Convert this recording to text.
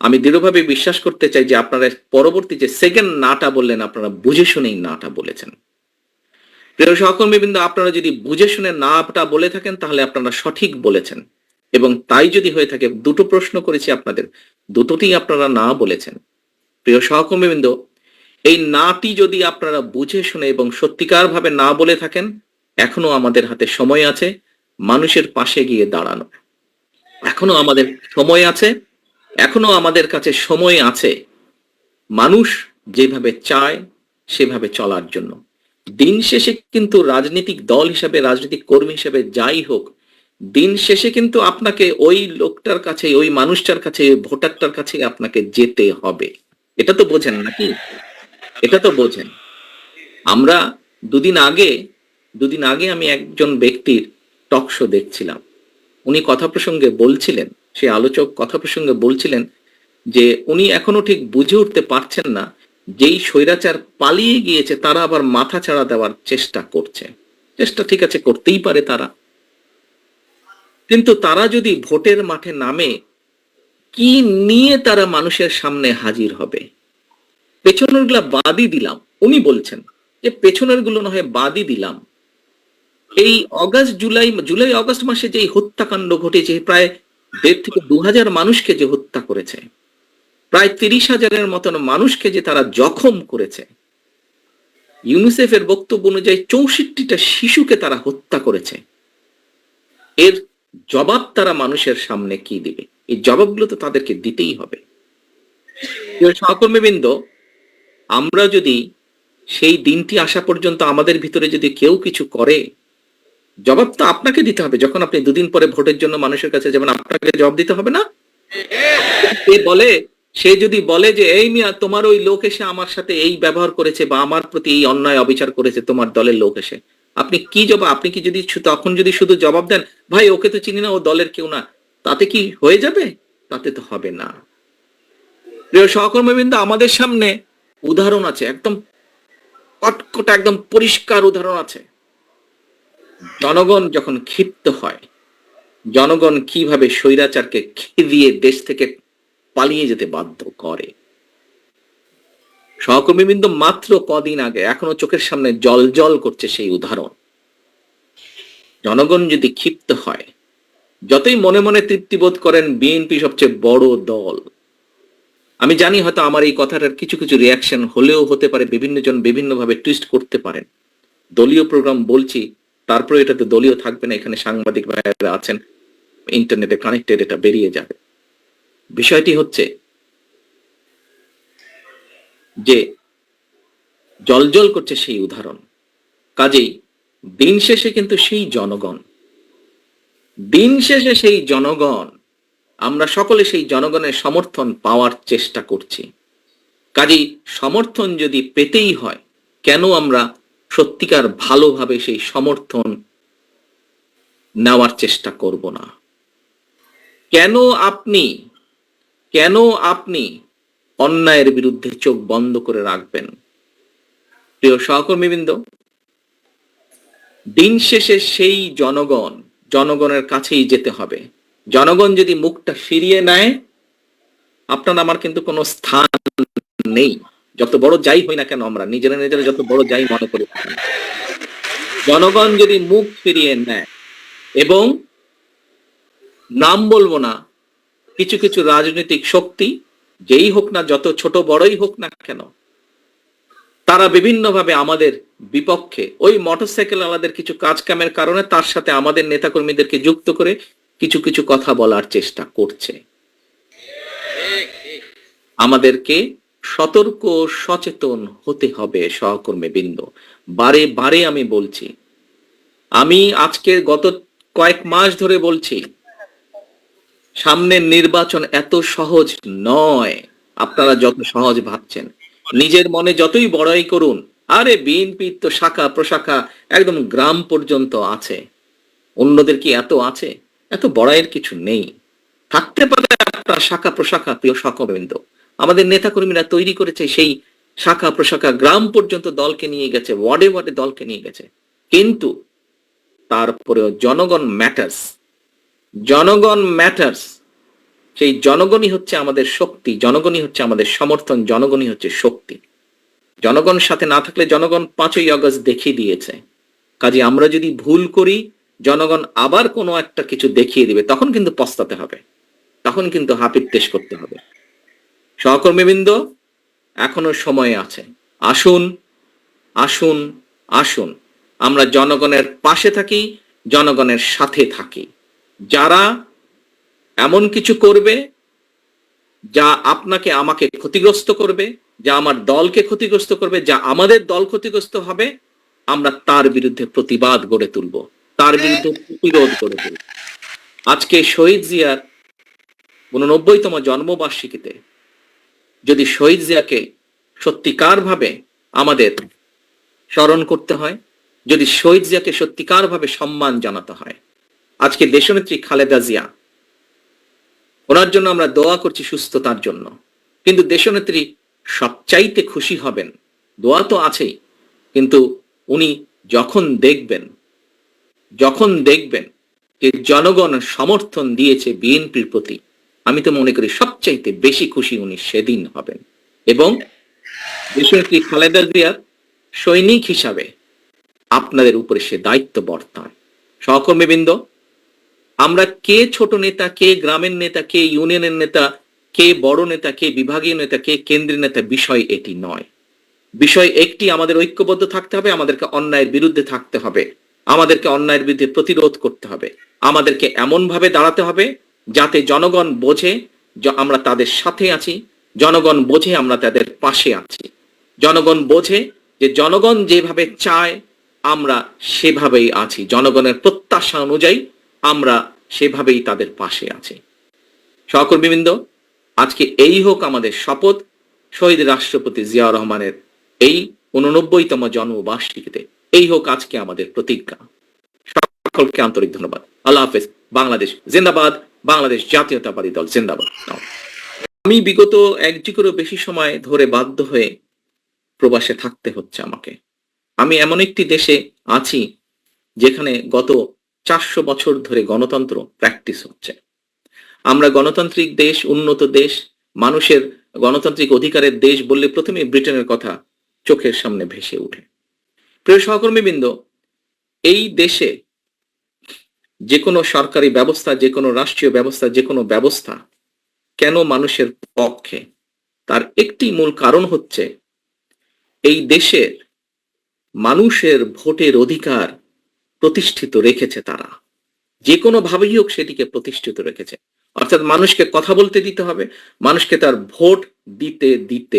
আমি দৃঢ়ভাবে বিশ্বাস করতে চাই যে আপনারা পরবর্তী যে সেকেন্ড নাটা বললেন, আপনারা বুঝে শুনেই নাটা বলেছেন। প্রিয় সহকর্মীবৃন্দ, আপনারা যদি বুঝে শুনে নাটা বলে থাকেন, তাহলে আপনারা সঠিক বলেছেন। এবং তাই যদি হয়ে থাকে, দুটো প্রশ্ন করেছি আপনাদের, দুটোতেই আপনারা না বলেছেন। প্রিয় সহকর্মীবৃন্দ, এই নাটি যদি আপনারা বুঝে শুনে এবং সত্যিকার ভাবে না বলে থাকেন, এখনও আমাদের হাতে সময় আছে। মানুষের পাশে গিয়ে দাঁড়ানো। এখনও আমাদের সময় আছে, এখনও আমাদের কাছে সময় আছে। মানুষ যেভাবে চায়, সেভাবে চলার জন্য। দিন শেষে কিন্তু রাজনৈতিক দল হিসাবে, রাজনৈতিক কর্মী হিসাবে যাই হোক, দিন শেষে কিন্তু আপনাকে ওই লোকটার কাছে, ওই মানুষটার কাছে, ওই ভোটারটার কাছে আপনাকে যেতে হবে। এটা তো বোঝেন নাকি? এটা তো বোঝেন। আমরা দুদিন আগে দুদিন আগে আমি একজন ব্যক্তির টক শো দেখছিলাম। উনি কথা প্রসঙ্গে বলছিলেন, সে আলোচক কথা প্রসঙ্গে বলছিলেন যে, উনি এখনও ঠিক বুঝে উঠতে পারছেন না যেই স্বৈরাচার পালিয়ে গিয়েছে, তারা আবার মাথা ছাড়া দেওয়ার চেষ্টা করছে। চেষ্টা ঠিক আছে, করতেই পারে তারা। কিন্তু তারা যদি ভোটের মাঠে নামে, কি নিয়ে তারা মানুষের সামনে হাজির হবে? পেছনেরগুলা বাদই দিলাম। উনি বলছেন যে পেছনেরগুলো না হয় বাদই দিলাম। এই অগাস্ট জুলাই জুলাই, অগাস্ট মাসে যে হত্যাকাণ্ড ঘটেছে, প্রায় দেড় থেকে দু হাজার মানুষকে যে হত্যা করেছে, প্রায় তিরিশ হাজারের মতন মানুষকে যে তারা জখম করেছে, ইউনিসেফের বক্তব্য অনুযায়ী চৌষট্টিটা শিশুকে তারা হত্যা করেছে। এর জবাব তারা মানুষের সামনে কি দিবে? এই জবাবগুলো তো তাদেরকে দিতেই হবে। সহকর্মীবৃন্দ, আমরা যদি সেই দিনটি আসা পর্যন্ত আমাদের ভিতরে যদি কেউ কিছু করে জবাব তো আপনাকে দিতে হবে। যখন আপনি দুদিন পরে ভোটের জন্য মানুষের কাছে যাবেন, আপনাকে জবাব দিতে হবে না? সে বলে, সে যদি বলে যে, এই মিয়া, তোমার ওই লোক এসে আমার সাথে এই ব্যবহার করেছে বা আমার প্রতি এই অন্যায় অবিচার করেছে, তোমার দলের লোক এসে। আপনি কি জবাব, আপনি কি যদি তখন যদি শুধু জবাব দেন, ভাই, ওকে তো চিনি না, ও দলের কেউ না। তাতে কি হয়ে যাবে? তাতে তো হবে না। প্রিয় সহকর্মীবৃন্দ, আমাদের সামনে উদাহরণ আছে, একদম কটকটা, একদম পরিষ্কার উদাহরণ আছে। জনগণ যখন ক্ষিপ্ত হয়, জনগণ কীভাবে স্বৈরাচারকে খেদিয়ে দেশ থেকে পালিয়ে যেতে বাধ্য করে? সহকর্মীবৃন্দ মাত্র কদিন আগে এখনও চোখের সামনে জল জল করছে সেই উদাহরণ। জনগণ যদি ক্ষিপ্ত হয়, যতই মনে মনে তৃপ্তিবোধ করেন বিএনপি সবচেয়ে বড় দল। আমি জানি হয়তো আমার এই কথাটার কিছু কিছু রিয়াকশন হলেও হতে পারে বিভিন্ন জন বিভিন্নভাবে টুইস্ট করতে পারেন। দলীয় প্রোগ্রাম বলছি তারপরে এটাতে দলীয় থাকবে না, এখানে সাংবাদিক ভাইয়েরা আছেন, ইন্টারনেটে কানেক্টেড এটা বেরিয়ে যাবে। বিষয়টি হচ্ছে যে জলজল করছে সেই উদাহরণ। কাজেই দিন শেষে কিন্তু সেই জনগণ, দিন শেষে সেই জনগণ, আমরা সকলে সেই জনগণের সমর্থন পাওয়ার চেষ্টা করছি। কাজেই সমর্থন যদি পেতেই হয়, কেন আমরা সত্যিকার ভালোভাবে সেই সমর্থন নেওয়ার চেষ্টা করব না। কেন আপনি কেন আপনি অন্যায়ের বিরুদ্ধে চোখ বন্ধ করে রাখবেন? প্রিয় সহকর্মীবৃন্দ, দিন শেষে সেই জনগণ, জনগণের কাছেই যেতে হবে। জনগণ যদি মুখটা ফিরিয়ে নেয়, আপনার আমার কিন্তু কোনো স্থান নেই। যত বড় যাই হই না কেন আমরা, নিজেরা নিজেরা যত বড় যাই মনে করি জনগণ যদি মুখ ফিরিয়ে নেয় এবং নাম বলব না, কিছু কিছু রাজনৈতিক শক্তি, যেই হোক না যত ছোট বড়ই হোক না কেন, তারা বিভিন্নভাবে আমাদের বিপক্ষে ওই মোটরসাইকেল আলাদের কিছু কাজ কামের কারণে তার সাথে আমাদের নেতাকর্মীদেরকে যুক্ত করে কিছু কিছু কথা বলার চেষ্টা করছে। আমাদেরকে সতর্ক, সচেতন হতে হবে সহকর্মী বৃন্দ বারে বারে আমি বলছি, আমি আজকে গত কয়েক মাস ধরে বলছি, সামনের নির্বাচন এত সহজ নয়। আপনারা যত সহজ ভাবছেন, নিজের মনে যতই বড়াই করুন, আরে বিএনপি তো শাখা প্রশাখা একদম গ্রাম পর্যন্ত আছে। অন্যদের কি এত আছে? এত বড়াইয়ের কিছু নেই। থাকতে পারে আপনার শাখা প্রশাখা, প্রিয় সকবৃন্দ আমাদের নেতাকর্মীরা তৈরি করেছে সেই শাখা প্রশাখা গ্রাম পর্যন্ত দলকে নিয়ে গেছে, ওয়ার্ডে ওয়ার্ডে দলকে নিয়ে গেছে। কিন্তু তারপরেও জনগণ ম্যাটার্স জনগণ ম্যাটার্স সেই জনগণই হচ্ছে আমাদের শক্তি, জনগণই হচ্ছে আমাদের সমর্থন, জনগণই হচ্ছে শক্তি। জনগণ সাথে না থাকলে জনগণ পাঁচই আগস্ট দেখিয়ে দিয়েছে। কাজে আমরা যদি ভুল করি, জনগণ আবার কোনো একটা কিছু দেখিয়ে দিবে, তখন কিন্তু পস্তাতে হবে। তখন কিন্তু হাপির তেশ করতে হবে। সহকর্মীবৃন্দ, এখনও সময় আছে। আসুন আসুন আসুন। আমরা জনগণের পাশে থাকি, জনগণের সাথে থাকি। যারা এমন কিছু করবে, যা আপনাকে, আমাকে ক্ষতিগ্রস্ত করবে, যা আমার দলকে ক্ষতিগ্রস্ত করবে, যা আমাদের দল ক্ষতিগ্রস্ত হবে, আমরা তার বিরুদ্ধে প্রতিবাদ গড়ে তুলব। তার বিরুদ্ধে প্রতিরোধ গড়ে তুলব। আজকে শহীদ জিয়ার উননব্বইতম জন্মবার্ষিকীতে যদি শহীদ জিয়াকে সত্যিকার ভাবে আমাদের স্মরণ করতে হয়, যদি শহীদ জিয়াকে সত্যিকার ভাবে সম্মান জানাতে হয়। আজকে দেশনেত্রী খালেদা জিয়া, ওনার জন্য আমরা দোয়া করছি সুস্থতার জন্য। কিন্তু দেশনেত্রী সবচাইতে খুশি হবেন, দোয়া তো আছেই, কিন্তু উনি যখন দেখবেন যখন দেখবেন যে জনগণ সমর্থন দিয়েছে বিএনপির প্রতি আমি তো মনে করি সবচাইতে বেশি খুশি উনি সেদিন হবেন। এবং খালেদা জিয়ার সৈনিক হিসাবে আপনাদের উপরে সে দায়িত্ব বর্তায় সহকর্মীবৃন্দ, আমরা কে ছোট নেতা, কে গ্রামের নেতা, কে ইউনিয়নের নেতা, কে বড় নেতা, কে বিভাগীয় নেতা, কে কেন্দ্রীয় নেতা, বিষয় এটি নয়। বিষয় একটি, আমাদের ঐক্যবদ্ধ থাকতে হবে, আমাদেরকে অন্যায়ের বিরুদ্ধে থাকতে হবে, আমাদেরকে অন্যায়ের বিরুদ্ধে প্রতিরোধ করতে হবে, আমাদেরকে এমন ভাবে দাঁড়াতে হবে যাতে জনগণ বোঝে আমরা তাদের সাথে আছি, জনগণ বোঝে আমরা তাদের পাশে আছি। জনগণ বোঝে যে জনগণ যেভাবে চায়, আমরা সেভাবেই আছি। জনগণের প্রত্যাশা অনুযায়ী আমরা সেভাবেই তাদের পাশে আছি। সহকর্মীবৃন্দ, আজকে এই হোক আমাদের শপথ শহীদ রাষ্ট্রপতি জিয়া রহমানের এই উননব্বইতম জন্মবার্ষিকীতে। এই হোক আজকে আমাদের প্রতিজ্ঞা। সকলকে আন্তরিক ধন্যবাদ। আল্লাহ হাফেজ। বাংলাদেশ জিন্দাবাদ। বাংলাদেশ জাতীয়তাবাদী দল, জিন্দাবাদ। আমি বিগত এক যুগেরও বেশি সময় ধরে বাধ্য হয়ে প্রবাসে থাকতে হচ্ছে আমাকে। আমি এমন একটি দেশে আছি যেখানে গত চারশো বছর ধরে গণতন্ত্র প্র্যাকটিস হচ্ছে। আমরা গণতান্ত্রিক দেশ, উন্নত দেশ, মানুষের গণতান্ত্রিক অধিকারের দেশ বললে প্রথমে ব্রিটেনের কথা চোখের সামনে ভেসে ওঠে। প্রিয় সহকর্মীবৃন্দ, এই দেশে যে কোনো সরকারি ব্যবস্থা, যে কোনো রাষ্ট্রীয় ব্যবস্থা, যে কোনো ব্যবস্থা কেন মানুষের পক্ষে? তার একটি মূল কারণ হচ্ছে এই দেশের মানুষের ভোটের অধিকার প্রতিষ্ঠিত রেখেছে তারা। যে কোনো ভাবেই হোক সেটিকে প্রতিষ্ঠিত রেখেছে। অর্থাৎ মানুষকে কথা বলতে দিতে হবে, মানুষকে তার ভোট দিতে দিতে